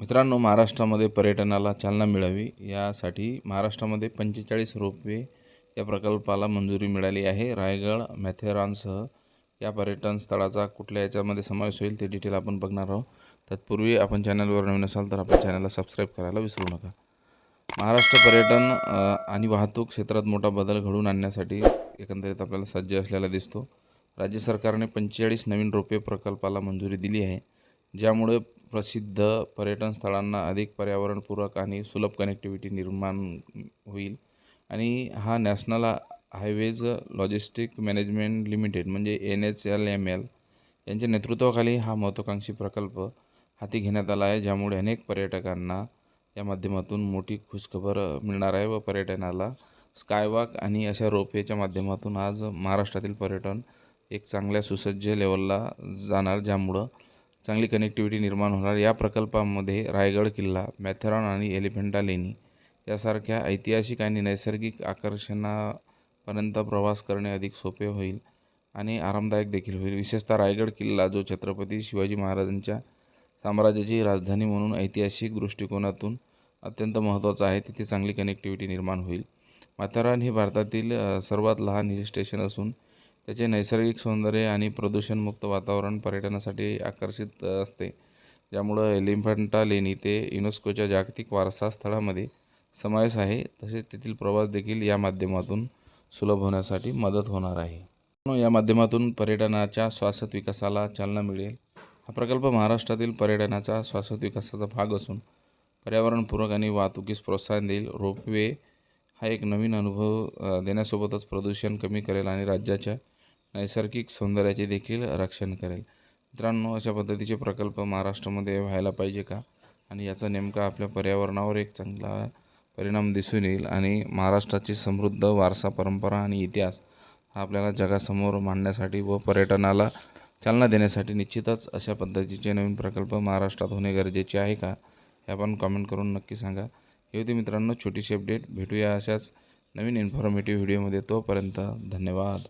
मित्रांनो महाराष्ट्रामध्ये पर्यटनाला चालना मिळावी यासाठी महाराष्ट्रामध्ये पंचेचाळीस रोपवे या प्रकल्पाला मंजुरी मिळाली आहे. रायगड मॅथेरॉनसह या पर्यटन स्थळाचा कुठल्या याच्यामध्ये समावेश होईल ते डिटेल आपण बघणार आहोत. तत्पूर्वी आपण चॅनलवर नवीन असाल तर आपण चॅनलला सबस्क्राईब करायला विसरू नका. महाराष्ट्र पर्यटन आणि वाहतूक क्षेत्रात मोठा बदल घडवून आणण्यासाठी एकंदरीत आपल्याला सज्ज असलेला दिसतो. राज्य सरकारने पंचेचाळीस नवीन रोपे प्रकल्पाला मंजुरी दिली आहे. ज्यामुळे प्रसिद्ध पर्यटन स्थळांना अधिक पर्यावरणपूरक आणि सुलभ कनेक्टिव्हिटी निर्माण होईल. आणि हा national highways logistic management limited म्हणजे N H L M L यांच्या नेतृत्वाखाली हा महत्त्वाकांक्षी प्रकल्प हाती घेण्यात आला आहे ज्यामुळे अनेक पर्यटकांना या माध्यमातून मोठी खुशखबर मिळणार आहे व पर्यटनाला स्कायवॉक आणि अशा रोपवेच्या माध्यमातून आज महाराष्ट्रातील पर्यटन एक चांगल्या सुसज्ज लेवलला जाणार ज्यामुळं चांगली कनेक्टिव्हिटी निर्माण होणार. या प्रकल्पामध्ये रायगड किल्ला मॅथेरॉन आणि एलिफंटा लेणी यासारख्या ऐतिहासिक आणि नैसर्गिक आकर्षणापर्यंत प्रवास करणे अधिक सोपे होईल आणि आरामदायक देखील होईल. विशेषतः रायगड किल्ला जो छत्रपती शिवाजी महाराजांच्या साम्राज्याची राजधानी म्हणून ऐतिहासिक दृष्टिकोनातून अत्यंत महत्त्वाचा आहे तिथे चांगली कनेक्टिव्हिटी निर्माण होईल. माथेरान हे भारतातील सर्वात लहान हिल स्टेशन असून त्याचे नैसर्गिक सौंदर्य आणि प्रदूषणमुक्त वातावरण पर्यटनासाठी आकर्षित असते. ज्यामुळं एलिफंटा लेणी ते युनेस्कोच्या जागतिक वारसा स्थळामध्ये समावेश आहे. तसेच तेथील प्रवास देखील या माध्यमातून सुलभ होण्यासाठी मदत होणार आहे. या माध्यमातून पर्यटनाच्या शाश्वत विकासाला चालना मिळेल. हा प्रकल्प महाराष्ट्रातील पर्यटनाचा शाश्वत विकासाचा भाग असून पर्यावरणपूरक आणि वाहतुकीस प्रोत्साहन देईल. रोपवे हा एक नवीन अनुभव देण्यासोबतच प्रदूषण कमी करेल आणि राज्याच्या नैसर्गिक सौंदर्याचे देखील रक्षण करेल. मित्रांनो अशा पद्धतीचे प्रकल्प महाराष्ट्रामध्ये व्हायला पाहिजे का? आणि याचा नेमका आपल्या पर्यावरणावर एक चांगला परिणाम दिसून येईल आणि महाराष्ट्राची समृद्ध वारसा परंपरा आणि इतिहास हा आपल्याला जगासमोर मांडण्यासाठी व पर्यटनाला चालना देण्यासाठी निश्चितच अशा पद्धतीचे नवीन प्रकल्प महाराष्ट्रात होणे गरजेचे आहे का? हे आपण कमेंट करून नक्की सांगा. हे होती मित्रांनो छोटीशी अपडेट भेटूया अशाच नवीन इन्फॉर्मेटिव्ह व्हिडिओमध्ये तोपर्यंत धन्यवाद.